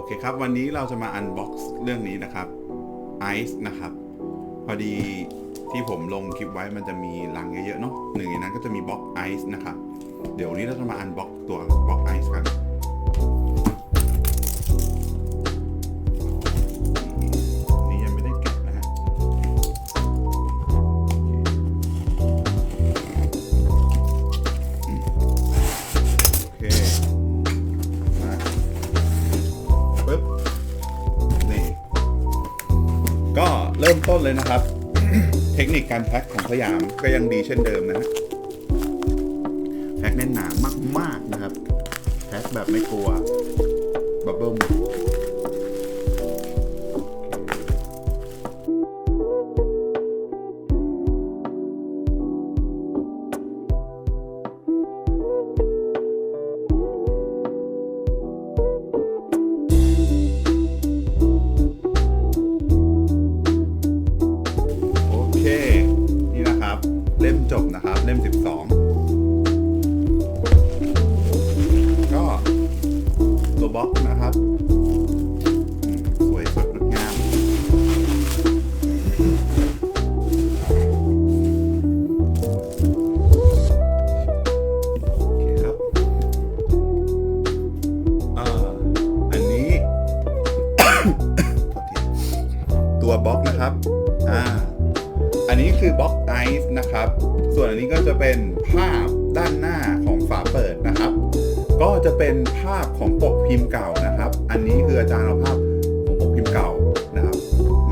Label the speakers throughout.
Speaker 1: อเคครับ วันนี้เราจะมาอันบ็อกซ์เรื่องนี้นะครับไอซ์นะครับ พอดีที่ผมลงคลิปไว้มันจะมีลังเยอะๆเนาะหนึ่งในนั้นก็จะมีบล็อกไอซ์นะครับ เดี๋ยววันนี้เราจะมาอันบ็อกตัว นเลยนะครับ เทคนิคการแพ็คของสยามก็ยังดีเช่นเดิมนะฮะแพ็คแน่นหนามากๆนะครับ แพ็คแบบไม่กลัวบับเบิ้ล ตัวบล็อกนะครับ อ่า อันนี้คือบล็อกไอซ์นะครับ ส่วนอันนี้ก็จะเป็นภาพด้านหน้าของฝาเปิดนะครับ ก็จะเป็นภาพของปกพิมพ์เก่านะครับ อันนี้คืออาจารย์เอาภาพของปกพิมพ์เก่านะครับ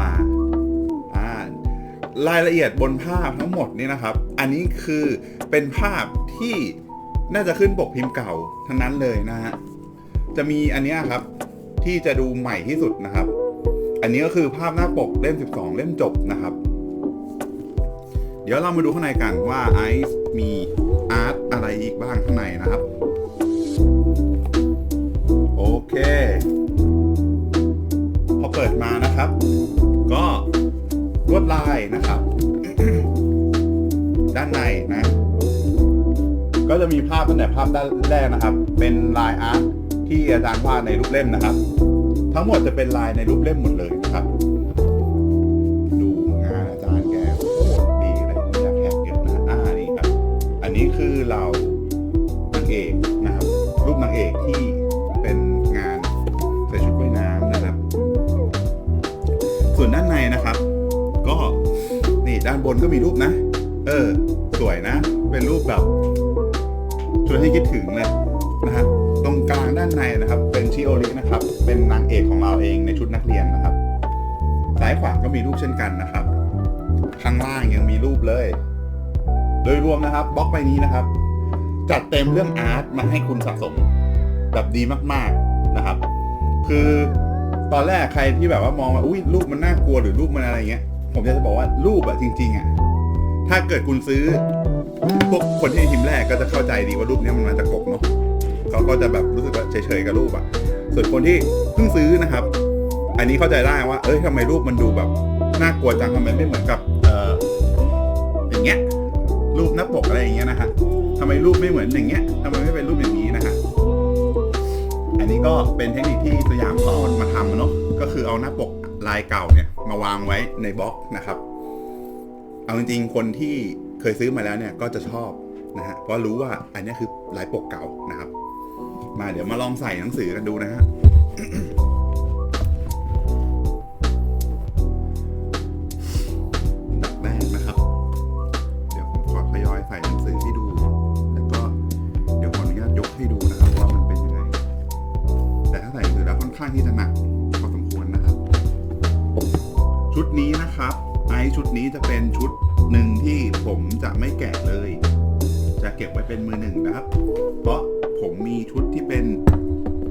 Speaker 1: มา อ่ารายละเอียดบนภาพทั้งหมดนี่นะครับ อันนี้คือเป็นภาพที่น่าจะขึ้นปกพิมพ์เก่าทั้งนั้นเลยนะฮะ จะมีอันเนี้ยครับที่จะดูใหม่ที่สุดนะครับ อันนี้ก็คือภาพหน้าปกเล่ม 12 เล่มจบนะครับ เดี๋ยวเรามาดูข้างในกันว่าไอซ์มีอาร์ตอะไรอีกบ้างข้างในนะครับ โอเค พอเปิดมานะครับ ก็ลวดลายนะครับ ด้านในนะ ก็จะมีภาพตั้งแต่ภาพด้านแรกนะครับ เป็นลายอาร์ตที่อาจารย์วาดในรูปเล่มนะครับ ทั้งหมดจะเป็นลายในรูปเล่มหมดเลยนะครับ ดูงานอาจารย์แกโคตรดีเลยอยากแหกเก็บนะอ่านี่ครับ อันนี้คือเรานางเอกนะครับ รูปนางเอกที่เป็นงานใส่ชุดว่ายน้ำนะครับ ส่วนด้านในนะครับ ก็นี่ด้านบนก็มีรูปนะ เออ สวยนะ เป็นรูปแบบชวนให้คิดถึงเลยนะฮะตรงกลางด้านในนะครับ ชิโอรินะครับ เป็นนางเอกของเราเองในชุดนักเรียนนะครับ ซ้ายขวาก็มีรูปเช่นกันนะครับ ข้างล่างยังมีรูปเลย โดยรวมนะครับบล็อกใบนี้นะครับ จัดเต็มเรื่องอาร์ตมาให้คุณสะสมแบบดีมากๆนะครับ คือตอนแรกใครที่แบบว่ามองว่าอุ้ยรูปมันน่ากลัวหรือรูปมันอะไรเงี้ย ผมจะบอกว่ารูปอะจริง ๆอะถ้าเกิดคุณซื้อพวกคนที่พิมพ์แรกก็จะเข้าใจดีว่ารูปเนี้ยมันมาจากกบเนาะ เขาก็จะแบบรู้สึกว่าเฉยๆกับรูปอะส่วนคนที่เพิ่งซื้อนะครับ อันนี้เข้าใจได้ว่า เอ้ยทำไมรูปมันดูแบบน่ากลัวจังทำไมไม่เหมือนกับเอ่ออย่างเงี้ยรูปหน้าปกอะไรอย่างเงี้ยนะฮะทำไมรูปไม่เหมือนอย่างเงี้ยทำไมไม่เป็นรูปอย่างนี้นะฮะอันนี้ก็เป็นเทคนิคที่สยามเขาเอามาทำเนาะก็คือเอาหน้าปกลายเก่าเนี่ย มาวางไว้ในบล็อกนะครับ เอาจริงๆคนที่เคยซื้อมาแล้วเนี่ยก็จะชอบนะฮะเพราะรู้ว่าอันนี้คือลายปกเก่านะครับ มาเดี๋ยวมาลองใส่หนังสือกันดูนะฮะดับแรกนะครับ เดี๋ยวผมขอทยอยใส่หนังสือให้ดู แล้วก็เดี๋ยวขออนุญาตยกให้ดูนะครับว่ามันเป็นยังไง แต่ถ้าใส่หนังสือแล้วค่อนข้างที่จะหนักพอสมควรนะครับ ชุดนี้นะครับ ไอชุดนี้จะเป็นชุดหนึ่งที่ผมจะไม่แกะเลย จะเก็บไว้เป็นมือหนึ่งนะครับ เพราะ มีชุดที่เป็น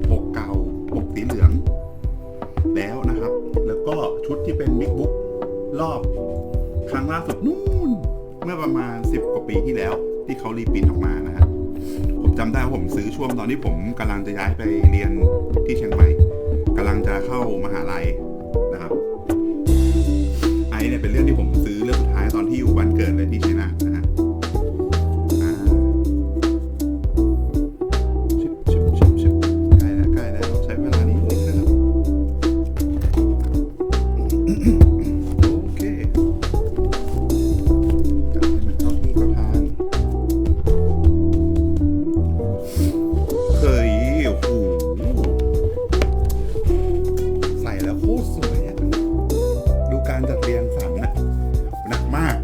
Speaker 1: ปกเก่าปกสีเหลือง แล้วนะครับ แล้วก็ชุดที่เป็นบิ๊กบุ๊กรอบ ครั้งล่าสุดนู่น เมื่อประมาณ 10 กว่าปีที่แล้ว ที่เขารีปรินท์ออกมานะฮะผมจำได้ว่าผมซื้อช่วงตอนที่ผมกำลังจะย้ายไปเรียนที่เชียงใหม่กำลังจะเข้ามหาลัยนะครับ ไอเนี่ยเป็นเรื่องที่ผมซื้อเรื่องสุดท้ายตอนที่อยู่บ้านเกิดเลยที่เชัยน โอเคจัให้มันเข้าที่กระพานเคยโอ้ใส่แล้วโคตรสวยอะดูการจัดเรียงสันนะหนักมาก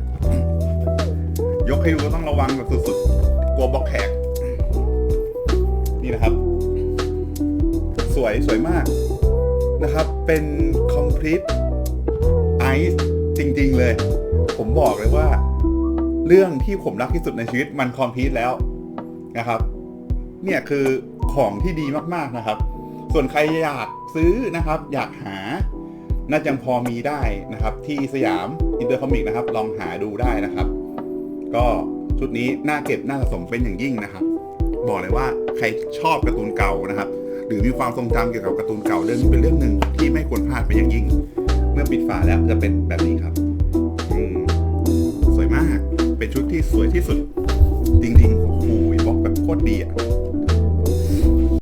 Speaker 1: ยกให้ดูต้องระวังสุดๆ กลัวบอกแขกนี่นะครับ สวยสวยมากนะครับ เป็นคอมพลีท ice จริง ๆ เลย ผมบอกเลยว่า เรื่องที่ผมรักที่สุดในชีวิตมัน complete แล้วนะครับ เนี่ยคือของที่ดีมากๆนะครับ ส่วนใครอยากซื้อนะครับ อยากหาน่าจะพอมีได้นะครับ ที่สยามอินเตอร์คอมิกนะครับ ลองหาดูได้นะครับ ก็ชุดนี้น่าเก็บน่าสะสมเป็นอย่างยิ่งนะครับ บอกเลยว่าใครชอบการ์ตูนเก่านะครับ หรือมีความทรงจำเกี่ยวกับการ์ตูนเก่าเรื่องนี้เป็นเรื่องหนึ่งที่ไม่ ปิดฝาแล้วจะเป็นแบบนี้ครับอืมสวยมาก เป็นชุดที่สวยที่สุด จริงๆโอ้โหบล็อกแบบโคตรดีอะ